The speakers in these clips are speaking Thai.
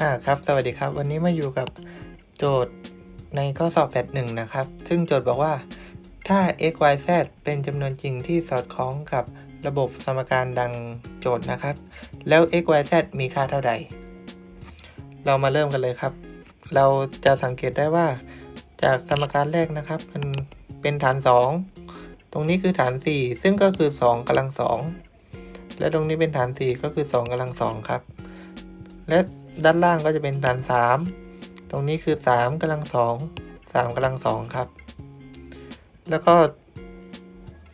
อ่าครับสวัสดีครับ วันนี้มาอยู่กับโจทย์ในข้อสอบแบบหนึ่งนะครับ ซึ่งโจทย์บอกว่า ถ้า x y z เป็นจำนวนจริงที่สอดคล้องกับระบบสมการดังโจทย์นะครับ แล้ว x y z มีค่าเท่าใด เรามาเริ่มกันเลยครับ เราจะสังเกตได้ว่า จากสมการแรกนะครับ มันเป็นฐาน 2 ตรงนี้คือฐาน 4 ซึ่งก็คือ 2กำลัง 2 และตรงนี้เป็นฐาน 4 ก็คือ 2กำลัง 2 ครับ และ ด้านล่างก็จะเป็นฐานสามตรงนี้คือสามกำลังสองสามกำลังสองครับ แล้วก็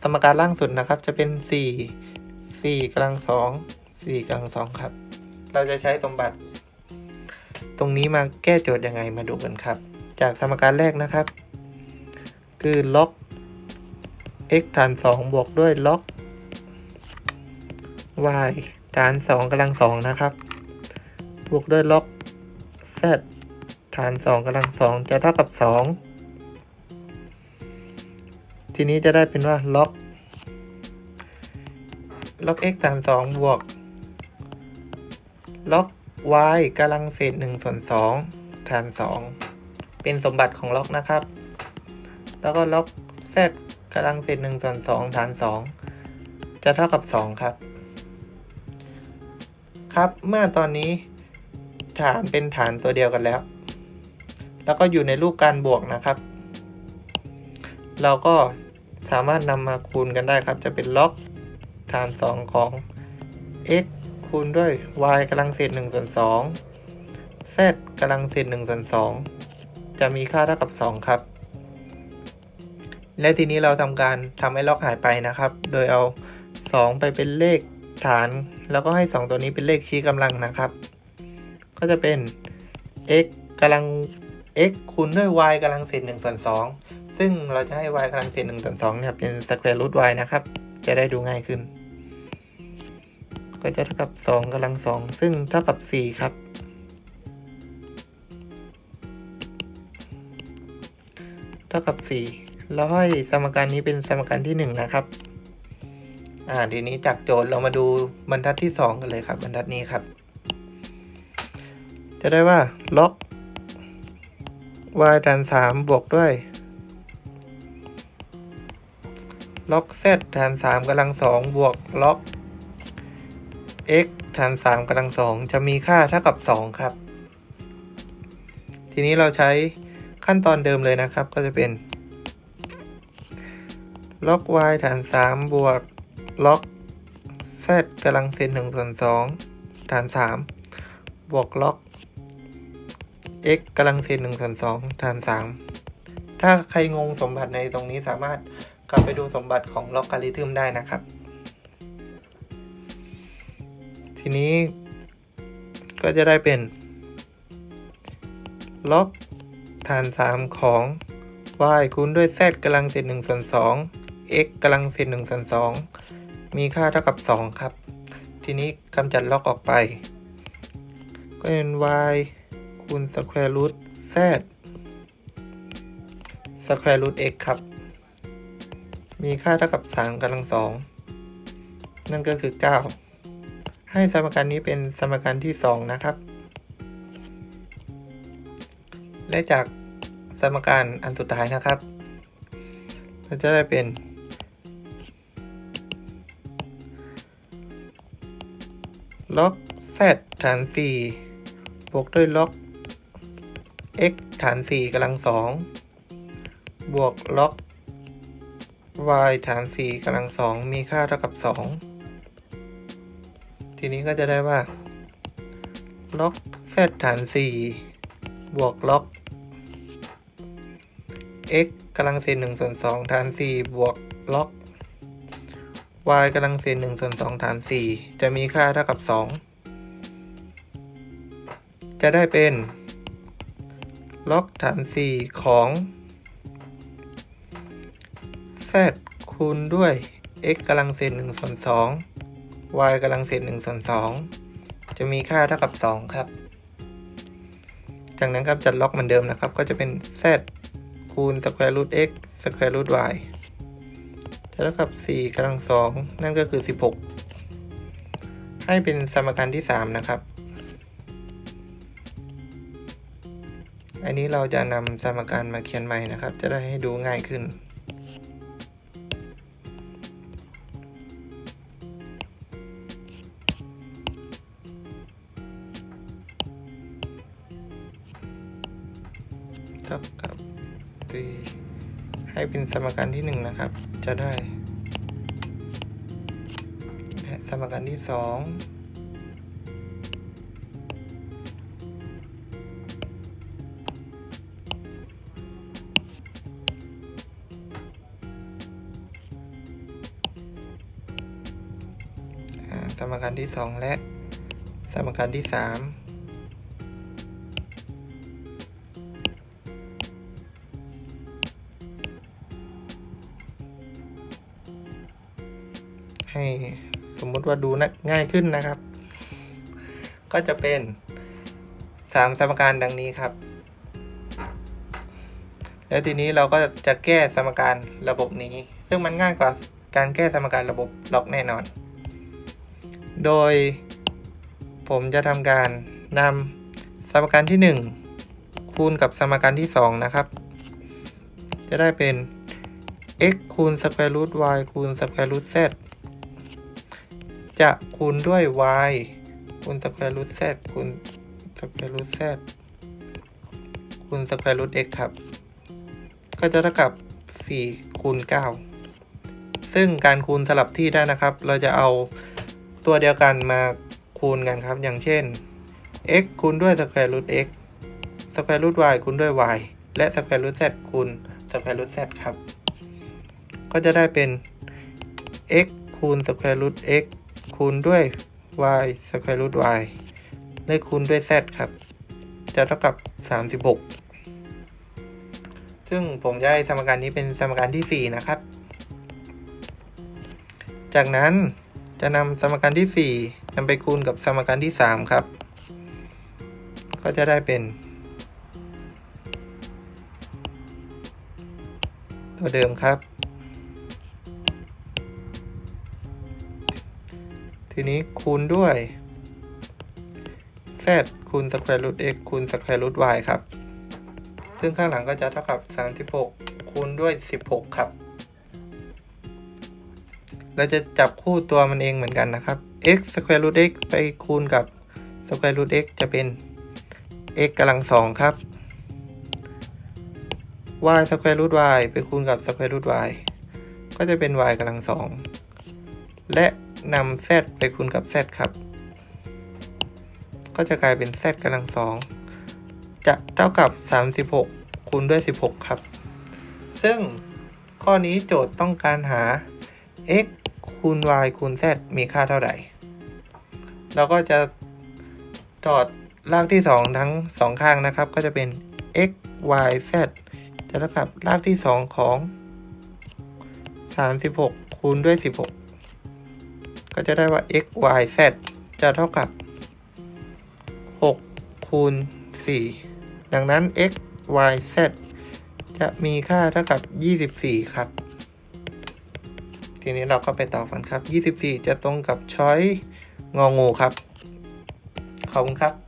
สมการล่างสุดนะครับ จะเป็นสี่สี่กำลังสองสี่กำลังสองครับ เราจะใช้สมบัติ ตรงนี้มาแก้โจทย์ยังไงมาดูกันครับ จากสมการแรกนะครับ คือล็อก x ฐานสองบวกด้วยล็อก y ฐานสองกำลังสองนะครับบ วกด้วยล็อก z ฐานสองกำลังสองจะเท่ากับสองทีนี้จะได้เป็นว่าล็อกล็อก x ฐานสองบวกล็อก y กำลังเศษหนึ่งส่วนสองฐานสองเป็นสมบัติของล็อกนะครับ แล้วก็ล็อก z กำลังเศษหนึ่งส่วนสองฐานสองจะเท่ากับสองครับ ครับเมื่อตอนนี้ ฐานเป็นฐานตัวเดียวกันแล้ว แล้วก็อยู่ในรูปการบวกนะครับ เราก็สามารถนำมาคูณกันได้ครับ จะเป็นล็อกฐาน 2 ของ x คูณด้วย y กำลังเศษ1ส่วน2 z กำลังเศษ1ส่วน2จะมีค่าเท่ากับ 2 ครับ และทีนี้เราทำการทำให้ล็อกหายไปนะครับ โดยเอา 2 ไปเป็นเลขฐาน แล้วก็ให้ 2 ตัวนี้เป็นเลขชี้กำลังนะครับ ก็จะเป็น x กำลัง x คูณด้วย y กำลังเศษ1ส่วน2ซึ่งเราจะให้ y กำลังเศษ1ส่วน2เนี่ยเป็น square root y นะครับ จะได้ดูง่ายขึ้น ก็จะเท่ากับ2กำลัง2ซึ่งเท่ากับ4ครับ เท่ากับ4แล้วให้สมการนี้เป็นสมการที่1นะครับอ่าทีนี้จากโจทย์เรามาดูบรรทัดที่2กันเลยครับ บรรทัดนี้ครับ จะได้ว่าล็อก y ฐานสามบวกด้วย ล็อก z ฐานสามกำลังสองบวกล็อก x ฐานสามกำลังสองจะมีค่าเท่ากับสองครับ ทีนี้เราใช้ขั้นตอนเดิมเลยนะครับก็จะเป็น ล็อก y ฐานสามบวกล็อก z กำลังเศษหนึ่งส่วนสองฐานสามบวกล็อก x กำลังเศษหนึ่งส่วนสองฐานสามถ้าใครงงสมบัติในตรงนี้สามารถกลับไปดูสมบัติของล็อกการิทึมได้นะครับ ทีนี้ก็จะได้เป็นล็อกฐานสามของ y คูณด้วย z กำลังเศษหนึ่งส่วนสอง x กำลังเศษหนึ่งส่วนสองมีค่าเท่ากับสองครับ ทีนี้กำจัดล็อกออกไป ก็เป็น y คูณ square root z square root x ครับ มีค่าเท่ากับ 3กำลังสองนั่นก็คือ 9 ให้สมการนี้เป็นสมการที่ 2 นะครับ และจากสมการอันสุดท้ายนะครับเราจะได้เป็น ล็อก z ฐาน 4 บวกด้วยล็อก x ฐาน4กำลังสองบวกล็อก y ฐาน4กำลังสองมีค่าเท่ากับ 2 ทีนี้ก็จะได้ว่า ล็อก z ฐาน4บวกล็อก x กำลังเศษ1ส่วน2ฐาน4บวกล็อก y กำลังเศษ1ส่วน2ฐาน4จะมีค่าเท่ากับ 2 จะได้เป็น ล็อกฐาน 4 ของ z คูณด้วย x กำลังเศษ1ส่วน2 y กำลังเศษ1ส่วน2 จะมีค่าเท่ากับ 2 ครับ จากนั้นครับจัดล็อกเหมือนเดิมนะครับ ก็จะเป็น z คูณ square root x square root y จะเท่ากับ 4กำลัง 2 นั่นก็คือ 16 ให้เป็นสมการที่ 3 นะครับันนี้เราจะนำสมการมาเขียนใหม่นะครับ จะได้ให้ดูง่ายขึ้น เท่ากับตีให้เป็นสมการที่ 1 นะครับ จะได้ สมการที่ 2 สมการที่สองและ สมการที่สามให้สมมติว่าดูนะง่ายขึ้นนะครับ ก็จะเป็นสามสมการดังนี้ครับ แล้วทีนี้เราก็จะแก้สมการระบบนี้ ซึ่งมันง่ายกว่าการแก้สมการระบบล็อกแน่นอน โดยผมจะทำการนำสมการที่ 1 คูณกับสมการที่ 2 นะครับ จะได้เป็น x คูณ square root y คูณ square root z จะคูณด้วย y คูณ square root z คูณ square root z คูณ square root x ครับ ก็จะเท่ากับ 4 คูณ 9 ซึ่งการคูณสลับที่ได้นะครับ เราจะเอา ตัวเดียวกันมาคูณกันครับ อย่างเช่น x คูณด้วย square root x square root y คูณด้วย y และ square root z คูณ square root z ครับ ก็จะได้เป็น x คูณ square root x คูณด้วย y square root y ได้คูณด้วย z ครับ จะเท่ากับ 36 ซึ่งผมจะให้สมการนี้เป็นสมการที่ 4 นะครับ จากนั้น จะนำสมการที่ 4นำไปคูณกับสมการที่ 3 ครับ ก็จะได้เป็น ตัวเดิมครับ ทีนี้คูณด้วย z คูณ square root x คูณ square root y ครับ ซึ่งข้างหลังก็จะเท่ากับ 36 คูณด้วย 16 ครับ เราจะจับคู่ตัวมันเองเหมือนกันนะครับ x square root x ไปคูณกับ square root x จะเป็น x กำลังสองครับ y square root y ไปคูณกับ square root y ก็จะเป็น y กำลังสองและนำ z ไปคูณกับ z ครับ ก็จะกลายเป็น z กำลังสองจะเท่ากับ 36 คูณด้วย 16 ครับ ซึ่งข้อนี้โจทย์ต้องการหา x คูณ y คูณ z มีค่าเท่าไหร่เราก็จะถอดรากที่ 2 ทั้ง 2 ข้างนะครับ ก็จะเป็น x y z จะเท่ากับรากที่ 2 ของ 36 คูณด้วย 16 ก็จะได้ว่า x y z จะเท่ากับ 6 คูณ 4 ดังนั้น x y z จะมีค่าเท่ากับ 24 ครับ ทีนี้เราก็ไปต่อกันครับ 24 จะตรงกับช้อยงองูครับ ขอบคุณครับ